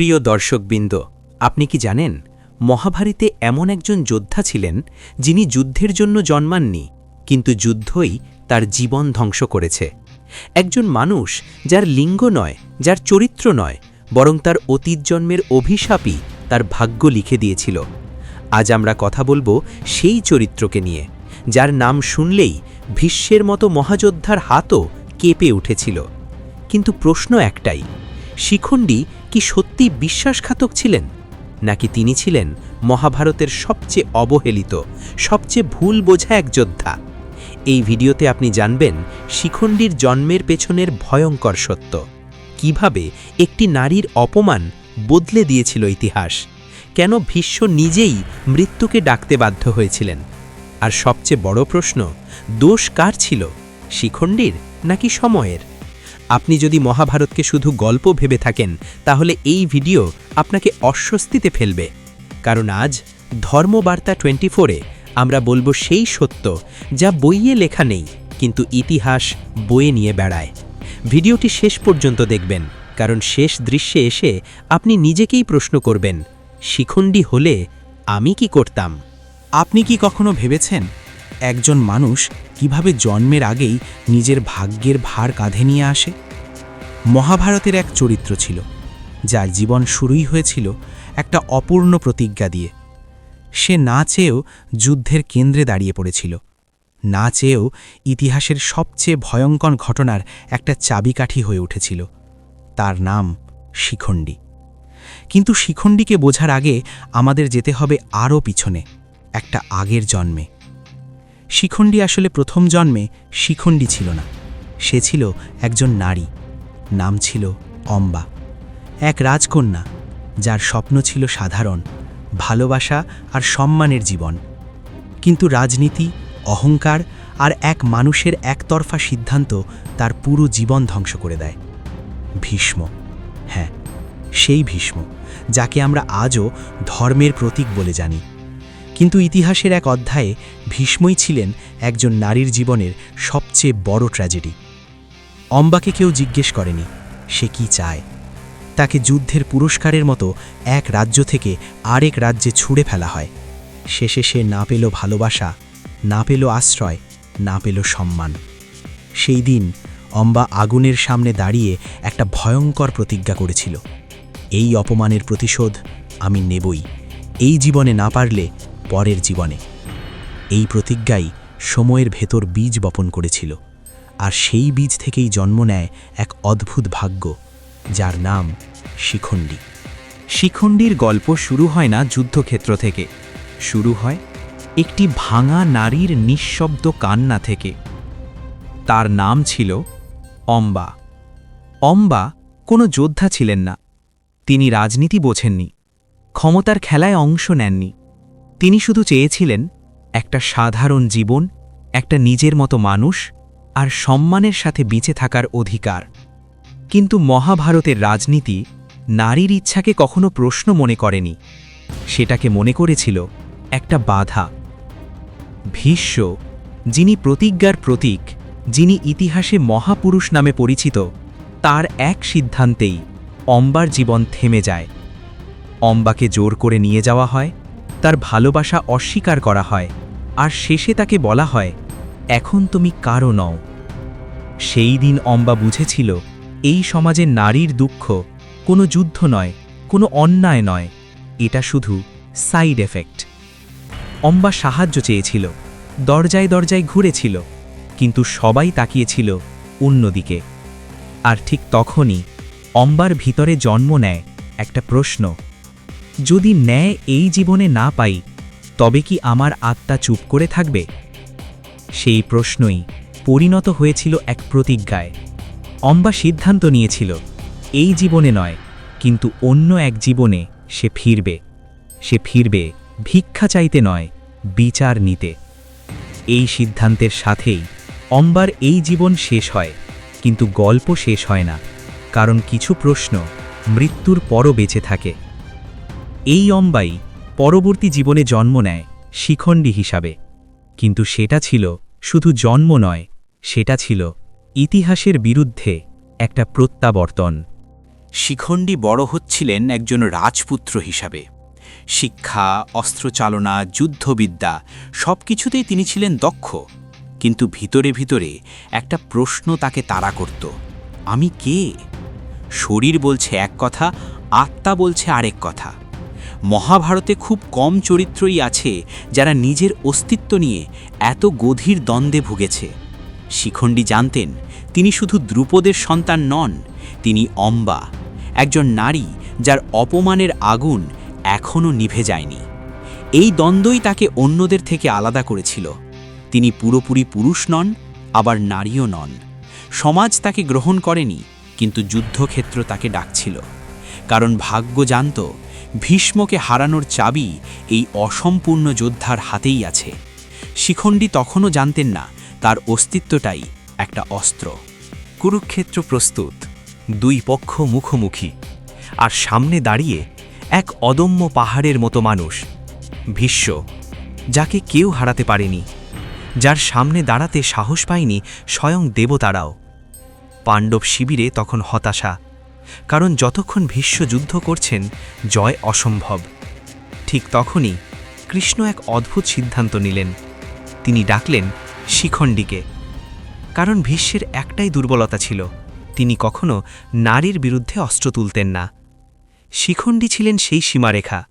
প্রিয় দর্শকবৃন্দ, আপনি কি জানেন, মহাভারতে এমন একজন যোদ্ধা ছিলেন যিনি যুদ্ধের জন্য জন্মাননি, কিন্তু যুদ্ধই তার জীবন ধ্বংস করেছে। একজন মানুষ যার লিঙ্গ নয়, যার চরিত্র নয়, বরং তার অতীত জন্মের অভিশাপই তার ভাগ্য লিখে দিয়েছিল। আজ আমরা কথা বলব সেই চরিত্রকে নিয়ে, যার নাম শুনলেই ভীষ্মের মতো মহাযোদ্ধার হাতও কেঁপে উঠেছিল। কিন্তু প্রশ্ন একটাই, শিখণ্ডী কি সত্যি বিশ্বাসঘাতক ছিলেন? নাকি তিনি ছিলেন মহাভারতের সবচেয়ে অবহেলিত, সবচেয়ে ভুল বোঝা এক যোদ্ধা? এই ভিডিওতে আপনি জানবেন শিখণ্ডীর জন্মের পেছনের ভয়ঙ্কর সত্য। কীভাবে একটি নারীর অপমান বদলে দিয়েছিল ইতিহাস? কেন ভীষ্ম নিজেই মৃত্যুকে ডাকতে বাধ্য হয়েছিলেন? আর সবচেয়ে বড় প্রশ্ন, দোষ কার ছিল? শিখণ্ডীর নাকি সময়ের? আপনি যদি মহাভারতকে শুধু গল্প ভেবে থাকেন, তাহলে এই ভিডিও আপনাকে অস্বস্তিতে ফেলবে। কারণ আজ ধর্মবার্তা টোয়েন্টি ফোরে আমরা বলব সেই সত্য যা বইয়ে লেখা নেই, কিন্তু ইতিহাস বয়ে নিয়ে বেড়ায়। ভিডিওটি শেষ পর্যন্ত দেখবেন, কারণ শেষ দৃশ্যে এসে আপনি নিজেকেই প্রশ্ন করবেন, শিখণ্ডী হলে আমি কি করতাম? আপনি কি কখনো ভেবেছেন একজন মানুষ কীভাবে জন্মের আগেই নিজের ভাগ্যের ভার কাঁধে নিয়ে আসে? মহাভারতের এক চরিত্র ছিল, যার জীবন শুরুই হয়েছিল একটা অপূর্ণ প্রতিজ্ঞা দিয়ে। সে না চেয়েও যুদ্ধের কেন্দ্রে দাঁড়িয়ে পড়েছিল। না চেয়েও ইতিহাসের সবচেয়ে ভয়ঙ্কর ঘটনার একটা চাবিকাঠি হয়ে উঠেছিল। তার নাম শিখণ্ডী। কিন্তু শিখণ্ডীকে বোঝার আগে আমাদের যেতে হবে আরও পিছনে, একটা আগের জন্মে। শিখণ্ডী আসলে প্রথম জন্মে শিখণ্ডী ছিল না। সে ছিল একজন নারী। নাম ছিল অম্বা। এক রাজকন্যা, যার স্বপ্ন ছিল সাধারণ, ভালোবাসা আর সম্মানের জীবন। কিন্তু রাজনীতি, অহংকার আর এক মানুষের একতরফা সিদ্ধান্ত তার পুরো জীবন ধ্বংস করে দেয়। ভীষ্ম। হ্যাঁ সেই ভীষ্ম, যাকে আমরা আজও ধর্মের প্রতীক বলে জানি। কিন্তু ইতিহাসের এক অধ্যায়ে ভীষ্মই ছিলেন একজন নারীর জীবনের সবচেয়ে বড় ট্র্যাজেডি অম্বাকে কেউ জিজ্ঞেস করেনি, সে কি চায়? তাকে যুদ্ধের পুরস্কারের মতো এক রাজ্য থেকে আরেক রাজ্যে ছুঁড়ে ফেলা হয়। শেষে সে না পেল ভালোবাসা, না পেল আশ্রয়, না পেল সম্মান। সেই দিন অম্বা আগুনের সামনে দাঁড়িয়ে একটা ভয়ঙ্কর প্রতিজ্ঞা করেছিল। এই অপমানের প্রতিশোধ আমি নেবই। এই জীবনে না পারলে পরের জীবনে। এই প্রতিজ্ঞাই সময়ের ভেতর বীজ বপন করেছিল, আর সেই বীজ থেকেই জন্ম নেয় এক অদ্ভুত ভাগ্য, যার নাম শিখণ্ডী। শিখণ্ডীর গল্প শুরু হয় না যুদ্ধক্ষেত্র থেকে। শুরু হয় একটি ভাঙা নারীর নিঃশব্দ কান্না থেকে। তার নাম ছিল অম্বা। অম্বা কোনো যোদ্ধা ছিলেন না। তিনি রাজনীতি বোঝেননি, ক্ষমতার খেলায় অংশ নেননি। তিনি শুধু চেয়েছিলেন একটা সাধারণ জীবন, একটা নিজের মতো মানুষ আর সম্মানের সাথে বেঁচে থাকার অধিকার। কিন্তু মহাভারতের রাজনীতি নারীর ইচ্ছাকে কখনো প্রশ্ন মনে করেনি। সেটাকে মনে করেছিল একটা বাধা। ভীষ্ম, যিনি প্রতিজ্ঞার প্রতীক, যিনি ইতিহাসে মহাপুরুষ নামে পরিচিত, তার এক সিদ্ধান্তেই অম্বার জীবন থেমে যায়। অম্বাকে জোর করে নিয়ে যাওয়া হয় তার ভালোবাসা অস্বীকার করা হয়, আর শেষে তাকে বলা হয়, এখন তুমি কারও নও। সেই দিন অম্বা বুঝেছিল, এই সমাজে নারীর দুঃখ কোনো যুদ্ধ নয়, কোনো অন্যায় নয়, এটা শুধু সাইড এফেক্ট। অম্বা সাহায্য চেয়েছিল, দরজায় দরজায় ঘুরেছিল, কিন্তু সবাই তাকিয়েছিল অন্যদিকে। আর ঠিক তখনই অম্বার ভিতরে জন্ম নেয় একটা প্রশ্ন যদি ন্যায় এই জীবনে না পাই, তবে কি আমার আত্মা চুপ করে থাকবে? সেই প্রশ্নই পরিণত হয়েছিল এক প্রতিজ্ঞায়। অম্বা সিদ্ধান্ত নিয়েছিল, এই জীবনে নয়, কিন্তু অন্য এক জীবনে সে ফিরবে। সে ফিরবে ভিক্ষা চাইতে নয়, বিচার নিতে। এই সিদ্ধান্তের সাথেই অম্বার এই জীবন শেষ হয়, কিন্তু গল্প শেষ হয় না, কারণ কিছু প্রশ্ন মৃত্যুর পরও বেঁচে থাকে। এই অম্বাই পরবর্তী জীবনে জন্ম নেয় শিখণ্ডী হিসাবে। কিন্তু সেটা ছিল শুধু জন্ম নয়, সেটা ছিল ইতিহাসের বিরুদ্ধে একটা প্রত্যাবর্তন। শিখণ্ডী বড় হচ্ছিলেন একজন রাজপুত্র হিসাবে। শিক্ষা, অস্ত্রচালনা, যুদ্ধবিদ্যা সব কিছুতেই তিনি ছিলেন দক্ষ। কিন্তু ভিতরে ভিতরে একটা প্রশ্ন তাকে তাড়া করত, আমি কে? শরীর বলছে এক কথা, আত্মা বলছে আরেক কথা। মহাভারতে খুব কম চরিত্রই আছে যারা নিজের অস্তিত্ব নিয়ে এত গভীর দ্বন্দ্বে ভুগেছে। শিখণ্ডী জানতেন, তিনি শুধু দ্রুপদের সন্তান নন, তিনি অম্বা, একজন নারী যার অপমানের আগুন এখনও নিভে যায়নি। এই দ্বন্দ্বই তাকে অন্যদের থেকে আলাদা করেছিল। তিনি পুরোপুরি পুরুষ নন, আবার নারীও নন। সমাজ তাকে গ্রহণ করেনি, কিন্তু যুদ্ধক্ষেত্র তাকে ডাকছিল। কারণ ভাগ্য জানত ভীষ্মকে হারানোর চাবি এই অসম্পূর্ণ যোদ্ধার হাতেই আছে। শিখণ্ডী তখনও জানতেন না তার অস্তিত্বটাই একটা অস্ত্র। কুরুক্ষেত্র প্রস্তুত, দুই পক্ষ মুখোমুখি, আর সামনে দাঁড়িয়ে এক অদম্য পাহাড়ের মতো মানুষ, ভীষ্ম, যাকে কেউ হারাতে পারেনি, যার সামনে দাঁড়াতে সাহস পায়নি স্বয়ং দেবতারাও। পাণ্ডব শিবিরে তখন হতাশা কারণ যতক্ষণ ভীষ্ম যুদ্ধ করছেন, জয় অসম্ভব। ঠিক তখনই কৃষ্ণ এক অদ্ভুত সিদ্ধান্ত নিলেন। তিনি ডাকলেন শিখণ্ডীকে। কারণ ভীষ্মের একটাই দুর্বলতা ছিল, তিনি কখনো নারীর বিরুদ্ধে অস্ত্র তুলতেন না। শিখণ্ডী ছিলেন সেই সীমারেখা,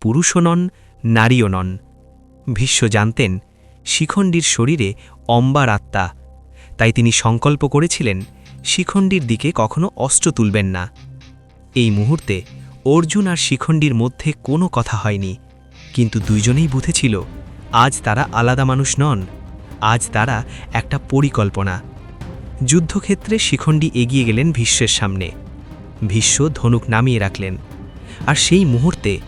পুরুষও নন, নারীও নন। ভীষ্ম জানতেন শিখণ্ডীর শরীরে অম্বার আত্মা, তাই তিনি সংকল্প করেছিলেন শিখণ্ডীর দিকে কখনো অস্ত্র তুলবেন না। এই মুহূর্তে অর্জুন আর শিখণ্ডীর মধ্যে কোনো কথা হয়নি। কিন্তু দুইজনেই বুঝেছিল আজ তারা আলাদা মানুষ নন। আজ তারা একটা পরিকল্পনা। যুদ্ধক্ষেত্রে শিখণ্ডী এগিয়ে গেলেন ভীষ্মের সামনে। ভীষ্ম ধনুক নামিয়ে রাখলেন। আর সেই মুহূর্তে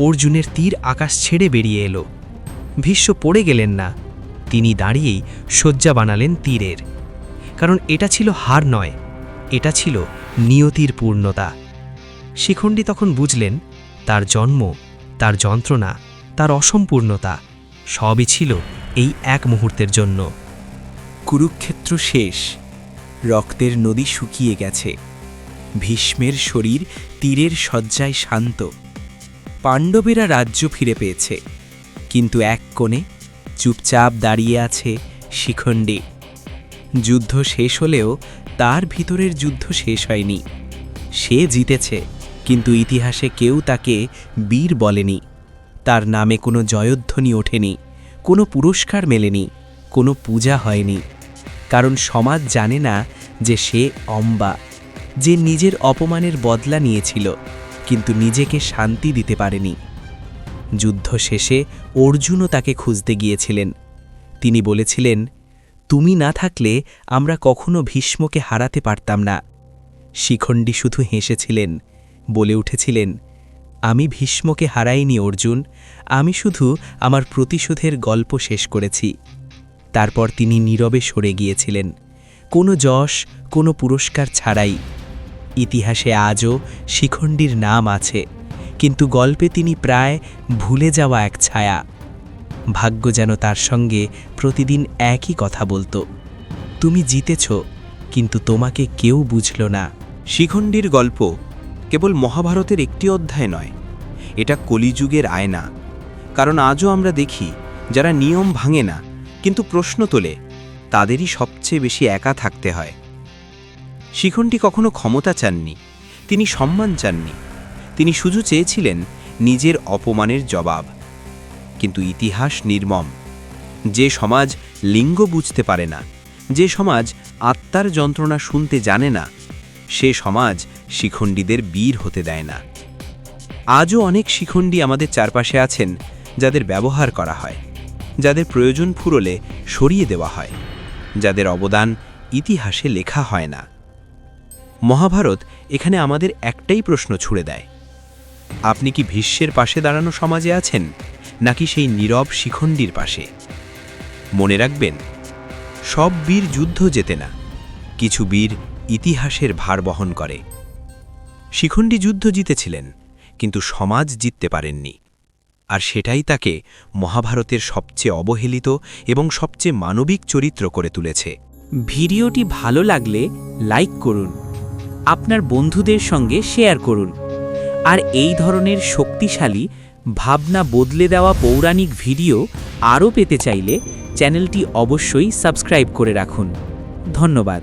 অর্জুনের তীর আকাশ ছেড়ে বেরিয়ে এলো। ভীষ্ম পড়ে গেলেন না। তিনি দাঁড়িয়েই শয্যা বানালেন তীরের। কারণ এটা ছিল হার নয়, এটা ছিল নিয়তির পূর্ণতা। শিখণ্ডী তখন বুঝলেন, তার জন্ম, তার যন্ত্রণা, তার অসম্পূর্ণতা সবই ছিল এই এক মুহূর্তের জন্য। কুরুক্ষেত্র শেষ, রক্তের নদী শুকিয়ে গেছে, ভীষ্মের শরীর তীরের শয্যায় শান্ত, পাণ্ডবেরা রাজ্য ফিরে পেয়েছে, কিন্তু এক কোণে চুপচাপ দাঁড়িয়ে আছে শিখণ্ডী। যুদ্ধ শেষ হলেও তার ভিতরের যুদ্ধ শেষ হয়নি। সে জিতেছে, কিন্তু ইতিহাসে কেউ তাকে বীর বলেনি। তার নামে কোনো জয়ধ্বনি ওঠেনি, কোনো পুরস্কার মেলেনি, কোনো পূজা হয়নি। কারণ সমাজ জানে না যে সে অম্বা, যে নিজের অপমানের বদলা নিয়েছিল, কিন্তু নিজেকে শান্তি দিতে পারেনি। যুদ্ধ শেষে অর্জুনও তাকে খুঁজতে গিয়েছিলেন। তিনি বলেছিলেন তুমি না থাকলে আমরা কখনো ভীষ্মকে হারাতে পারতাম না। শিখণ্ডী শুধু হেসেছিলেন, বলে উঠেছিলেন, আমি ভীষ্মকে হারাইনি, অর্জুন, আমি শুধু আমার প্রতিশোধের গল্প শেষ করেছি। তারপর তিনি নীরবে সরে গিয়েছিলেন, কোনো যশ, কোনো পুরস্কার ছাড়াই। ইতিহাসে আজও শিখণ্ডীর নাম আছে, কিন্তু গল্পে তিনি প্রায় ভুলে যাওয়া এক ছায়া। ভাগ্য যেন তার সঙ্গে প্রতিদিন একই কথা বলতো। তুমি জিতেছ, কিন্তু তোমাকে কেউ বুঝল না। শিখণ্ডীর গল্প কেবল মহাভারতের একটি অধ্যায় নয়, এটা কলিযুগের আয়না। কারণ আজও আমরা দেখি, যারা নিয়ম ভাঙে না, কিন্তু প্রশ্ন তোলে, তাদেরই সবচেয়ে বেশি একা থাকতে হয়। শিখণ্ডী কখনো ক্ষমতা চাননি, তিনি সম্মান চাননি, তিনি শুধু চেয়েছিলেন নিজের অপমানের জবাব। কিন্তু ইতিহাস নির্মম। যে সমাজ লিঙ্গ বুঝতে পারে না, যে সমাজ আত্মার যন্ত্রণা শুনতে জানে না, সে সমাজ শিখণ্ডীদের বীর হতে দেয় না। আজও অনেক শিখণ্ডী আমাদের চারপাশে আছেন, যাদের ব্যবহার করা হয়, যাদের প্রয়োজন ফুরলে সরিয়ে দেওয়া হয়, যাদের অবদান ইতিহাসে লেখা হয় না। মহাভারত এখানে আমাদের একটাই প্রশ্ন ছুড়ে দেয়, আপনি কি ভীষ্মের পাশে দাঁড়ানো সমাজে আছেন? নাকি সেই নীরব শিখণ্ডীর পাশে। মনে রাখবেন, সব বীর যুদ্ধ যেতে না, কিছু বীর ইতিহাসের ভার বহন করে। শিখণ্ডী যুদ্ধ জিতেছিলেন, কিন্তু সমাজ জিততে পারেননি। আর সেটাই তাকে মহাভারতের সবচেয়ে অবহেলিত এবং সবচেয়ে মানবিক চরিত্র করে তুলেছে। ভিডিওটি ভালো লাগলে লাইক করুন, আপনার বন্ধুদের সঙ্গে শেয়ার করুন, আর এই ধরনের শক্তিশালী ভাবনা বদলে দেওয়া পৌরাণিক ভিডিও আরও পেতে চাইলে চ্যানেলটি অবশ্যই সাবস্ক্রাইব করে রাখুন। ধন্যবাদ।